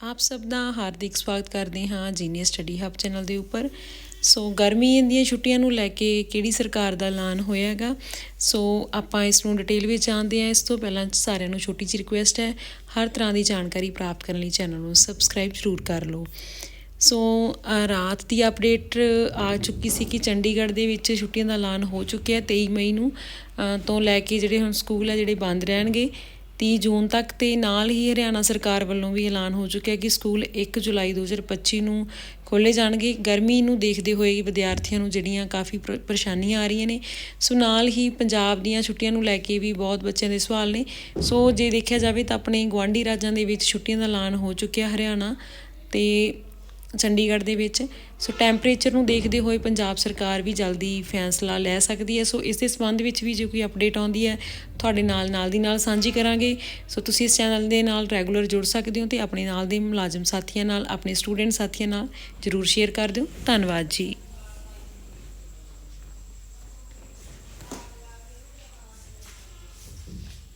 ਆਪ ਸਭ ਦਾ ਹਾਰਦਿਕ ਸਵਾਗਤ ਕਰਦੇ ਹਾਂ ਜੀਨੀਅਸ ਸਟੱਡੀ ਹੱਬ ਚੈਨਲ ਦੇ ਉੱਪਰ। ਸੋ ਗਰਮੀ ਦੀਆਂ ਛੁੱਟੀਆਂ ਨੂੰ ਲੈ ਕੇ ਕਿਹੜੀ ਸਰਕਾਰ ਦਾ ਐਲਾਨ ਹੋਇਆ ਹੈਗਾ ਸੋ ਆਪਾਂ ਇਸ ਨੂੰ ਡਿਟੇਲ ਵਿੱਚ ਜਾਣਦੇ ਹਾਂ। ਇਸ ਤੋਂ ਪਹਿਲਾਂ ਸਾਰਿਆਂ ਨੂੰ ਛੋਟੀ ਜਿਹੀ ਰਿਕੁਐਸਟ ਹੈ, ਹਰ ਤਰ੍ਹਾਂ ਦੀ ਜਾਣਕਾਰੀ ਪ੍ਰਾਪਤ ਕਰਨ ਲਈ ਚੈਨਲ ਨੂੰ ਸਬਸਕ੍ਰਾਈਬ ਜ਼ਰੂਰ ਕਰ ਲਓ। ਸੋ ਰਾਤ ਦੀ ਅਪਡੇਟ ਆ ਚੁੱਕੀ ਸੀ ਕਿ ਚੰਡੀਗੜ੍ਹ ਦੇ ਵਿੱਚ ਛੁੱਟੀਆਂ ਦਾ ਐਲਾਨ ਹੋ ਚੁੱਕਿਆ 23 ਮਈ ਨੂੰ। ਤੋਂ ਲੈ ਕੇ ਜਿਹੜੇ ਹੁਣ ਸਕੂਲ ਆ, ਜਿਹੜੇ ਬੰਦ ਰਹਿਣਗੇ 30 ਜੂਨ ਤੱਕ ਤੇ ਨਾਲ ਹੀ ਹਰਿਆਣਾ ਸਰਕਾਰ ਵੱਲੋਂ ਵੀ ਐਲਾਨ ਹੋ ਚੁੱਕਿਆ ਕਿ ਸਕੂਲ 1 ਜੁਲਾਈ 2025 ਨੂੰ ਖੋਲ੍ਹੇ ਜਾਣਗੇ। ਗਰਮੀ ਨੂੰ ਦੇਖਦੇ ਹੋਏ ਵਿਦਿਆਰਥੀਆਂ ਨੂੰ ਜਿਹੜੀਆਂ ਕਾਫੀ ਪਰ- ਪਰੇਸ਼ਾਨੀਆਂ ਆ ਰਹੀਆਂ ਨੇ। ਸੋ ਨਾਲ ਹੀ ਪੰਜਾਬ ਦੀਆਂ ਛੁੱਟੀਆਂ ਨੂੰ ਲੈ ਕੇ ਵੀ ਬਹੁਤ ਬੱਚਿਆਂ ਦੇ ਸਵਾਲ ਨੇ। ਸੋ ਜੇ ਦੇਖਿਆ ਜਾਵੇ ਤਾਂ ਆਪਣੇ ਗੁਆਂਢੀ ਰਾਜਾਂ ਦੇ ਵਿੱਚ ਛੁੱਟੀਆਂ ਦਾ ਐਲਾਨ ਹੋ ਚੁੱਕਿਆ ਹਰਿਆਣਾ ਤੇ ਚੰਡੀਗੜ੍ਹ ਦੇ ਵਿੱਚ। ਸੋ ਟੈਂਪਰੇਚਰ ਨੂੰ ਦੇਖਦੇ ਹੋਏ ਪੰਜਾਬ ਸਰਕਾਰ ਵੀ ਜਲਦੀ ਫੈਸਲਾ ਲੈ ਸਕਦੀ ਹੈ। ਸੋ ਇਸ ਦੇ ਸੰਬੰਧ ਵਿੱਚ ਵੀ ਜੇ ਕੋਈ ਅਪਡੇਟ ਆਉਂਦੀ ਹੈ, ਤੁਹਾਡੇ ਨਾਲ ਨਾਲ ਦੀ ਨਾਲ ਸਾਂਝੀ ਕਰਾਂਗੇ। ਸੋ ਤੁਸੀਂ ਇਸ ਚੈਨਲ ਦੇ ਨਾਲ ਰੈਗੂਲਰ ਜੁੜ ਸਕਦੇ ਹੋ ਤੇ ਆਪਣੇ ਨਾਲ ਦੇ ਮੁਲਾਜ਼ਮ ਸਾਥੀਆਂ ਨਾਲ, ਆਪਣੇ ਸਟੂਡੈਂਟ ਸਾਥੀਆਂ ਨਾਲ ਜਰੂਰ ਸ਼ੇਅਰ ਕਰ ਦਿਓ। ਧੰਨਵਾਦ ਜੀ।